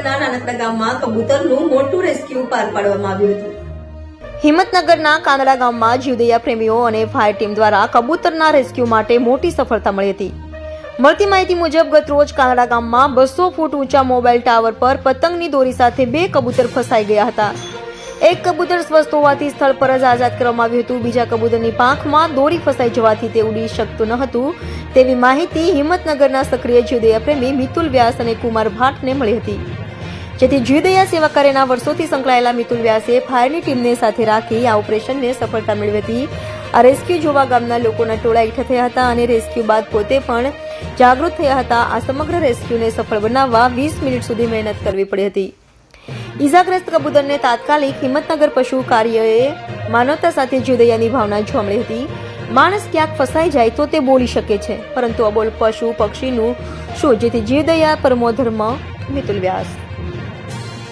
હિંમતનગરના નાનકડા ગામમાં કબૂતરનું મોટું રેસ્ક્યુ પાર પાડવામાં આવ્યું હતું. હિંમતનગરના કાંદડા ગામમાં જીવદયા પ્રેમીઓ અને ફાયર ટીમ દ્વારા કબૂતરના રેસ્ક્યુ માટે મોટી સફળતા મળી હતી. મળતી માહિતી મુજબ, ગત રોજ કાંદડા ગામમાં બસો ફૂટ ઊંચા મોબાઈલ ટાવર પર પતંગની દોરી સાથે બે કબૂતર ફસાઈ ગયા હતા. એક કબૂતર સ્વસ્થ હોવાથી સ્થળ પર જ આઝાદ કરવામાં આવ્યું હતું. બીજા કબૂતરની પાંખમાં દોરી ફસાઈ જવાથી તે ઉડી શકતું ન હતું. તેવી માહિતી હિંમતનગરના સક્રિય જીવદયા પ્રેમી મિતુલ વ્યાસ અને કુમાર ભાટને મળી હતી. જેથી જીવદયા સેવા કાર્યના વર્ષોથી સંકળાયેલા મિતુલ વ્યાસે ફાયરની ટીમને સાથે રાખી આ ઓપરેશનને સફળતા મેળવી હતી આ રેસ્ક્યુ જોવા ગામના લોકોના ટોળા એકઠા થયા હતા અને રેસ્ક્યુ બાદ પોતે પણ જાગૃત થયા હતા. આ સમગ્ર રેસ્ક્યુને સફળ બનાવવા વીસ મિનિટ સુધી મહેનત કરવી પડી હતી. ઈજાગ્રસ્ત કબૂતરને તાત્કાલિક હિંમતનગર પશુ કાર્યએ માનવતા સાથે જીવદયાની ભાવના જોમળી હતી. માણસ ક્યાંક ફસાઈ જાય તો તે બોલી શકે છે, પરંતુ અબોલ પશુ પક્ષીનું શું? જેથી જીવદયા પરમો ધર્મ મિતુલ વ્યાસ.